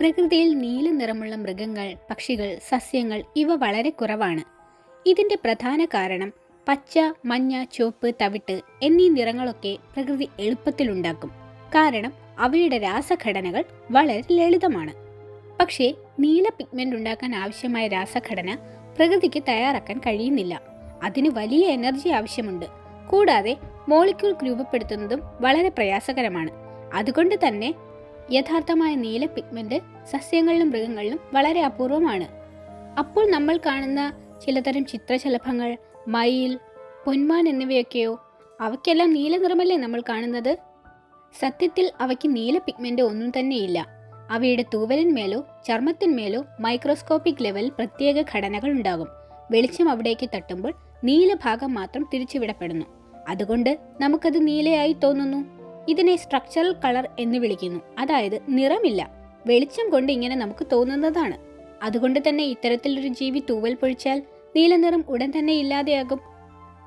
പ്രകൃതിയിൽ നീല നിറമുള്ള മൃഗങ്ങൾ പക്ഷികൾ സസ്യങ്ങൾ ഇവ വളരെ കുറവാണ്. ഇതിന്റെ പ്രധാന കാരണം പച്ച മഞ്ഞ ചുവപ്പ് തവിട്ട് എന്നീ നിറങ്ങളൊക്കെ പ്രകൃതി എളുപ്പത്തിലുണ്ടാക്കും കാരണം അവയുടെ രാസഘടനകൾ വളരെ ലളിതമാണ്. പക്ഷേ നീല പിഗ്മെന്റ് ഉണ്ടാക്കാൻ ആവശ്യമായ രാസഘടന പ്രകൃതിക്ക് തയ്യാറാക്കാൻ കഴിയുന്നില്ല. അതിന് വലിയ എനർജി ആവശ്യമുണ്ട്. കൂടാതെ മോളിക്യൂൾ രൂപപ്പെടുത്തുന്നതും വളരെ പ്രയാസകരമാണ്. അതുകൊണ്ട് തന്നെ യഥാർത്ഥമായ നീല പിഗ്മെന്റ് സസ്യങ്ങളിലും മൃഗങ്ങളിലും വളരെ അപൂർവമാണ്. അപ്പോൾ നമ്മൾ കാണുന്ന ചിലതരം ചിത്രശലഭങ്ങൾ മയിൽ പൊന്മാൻ എന്നിവയൊക്കെയോ അവയ്ക്കെല്ലാം നീല നിറമല്ലേ നമ്മൾ കാണുന്നത്? സത്യത്തിൽ അവയ്ക്ക് നീല പിഗ്മെന്റ് ഒന്നും തന്നെയില്ല. അവയുടെ തൂവലിന്മേലോ ചർമ്മത്തിന്മേലോ മൈക്രോസ്കോപ്പിക് ലെവൽ പ്രത്യേക ഘടനകൾ ഉണ്ടാകും. വെളിച്ചം അവിടേക്ക് തട്ടുമ്പോൾ നീല ഭാഗം മാത്രം തിരിച്ചുവിടപ്പെടുന്നു. അതുകൊണ്ട് നമുക്കത് നീലയായി തോന്നുന്നു. ഇതിനെ സ്ട്രക്ചറൽ കളർ എന്ന് വിളിക്കുന്നു. അതായത് നിറമില്ല. വെളിച്ചം കൊണ്ട് ഇങ്ങനെ നമുക്ക് തോന്നുന്നതാണ്. അതുകൊണ്ട് തന്നെ ഇത്തരത്തിലൊരു ജീവി തൂവൽ പൊഴിച്ചാൽ നീലനിറം ഉടൻ തന്നെ ഇല്ലാതെയാകും.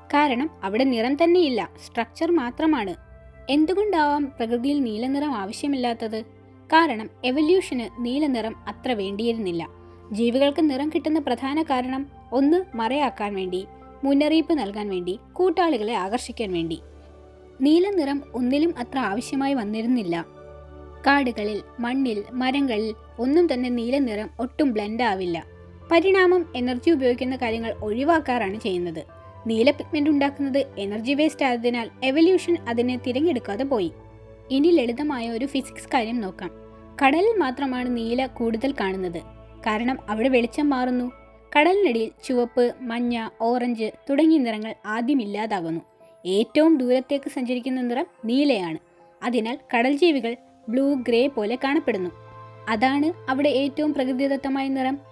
കാരണം അവിടെ നിറം തന്നെയില്ല സ്ട്രക്ചർ മാത്രമാണ്. എന്തുകൊണ്ടാവാം പ്രകൃതിയിൽ നീലനിറം ആവശ്യമില്ലാത്തത്? കാരണം എവല്യൂഷന് നീലനിറം അത്ര വേണ്ടിയിരുന്നില്ല. ജീവികൾക്ക് നിറം കിട്ടുന്ന പ്രധാന കാരണം ഒന്ന് മറയാക്കാൻ വേണ്ടി മുന്നറിയിപ്പ് നൽകാൻ വേണ്ടി കൂട്ടാളികളെ ആകർഷിക്കാൻ വേണ്ടി. നീല നിറം ഒന്നിലും അത്ര ആവശ്യമായി വന്നിരുന്നില്ല. കാടുകളിൽ മണ്ണിൽ മരങ്ങളിൽ ഒന്നും തന്നെ നീലനിറം ഒട്ടും ബ്ലെൻഡ് ആവില്ല പരിണാമം എനർജി ഉപയോഗിക്കുന്ന കാര്യങ്ങൾ ഒഴിവാക്കാറാണ് ചെയ്യുന്നത്. നീല പിഗ്മെന്റ് ഉണ്ടാക്കുന്നത് എനർജി വേസ്റ്റ് ആയതിനാൽ എവല്യൂഷൻ അതിനെ തിരഞ്ഞെടുക്കാതെ പോയി. ഇനി ലളിതമായ ഒരു ഫിസിക്സ് കാര്യം നോക്കാം. കടലിൽ മാത്രമാണ് നീല കൂടുതൽ കാണുന്നത്. കാരണം അവിടെ വെളിച്ചം മാറുന്നു. കടലിനടിയിൽ ചുവപ്പ് മഞ്ഞ ഓറഞ്ച് തുടങ്ങിയ നിറങ്ങൾ ആദ്യം ഇല്ലാതാകുന്നു. ഏറ്റവും ദൂരത്തേക്ക് സഞ്ചരിക്കുന്ന നിറം നീലയാണ്. അതിനാൽ കടൽ ജീവികൾ ബ്ലൂ ഗ്രേ പോലെ കാണപ്പെടുന്നു. അതാണ് അവിടെ ഏറ്റവും പ്രകൃതിദത്തമായ നിറം.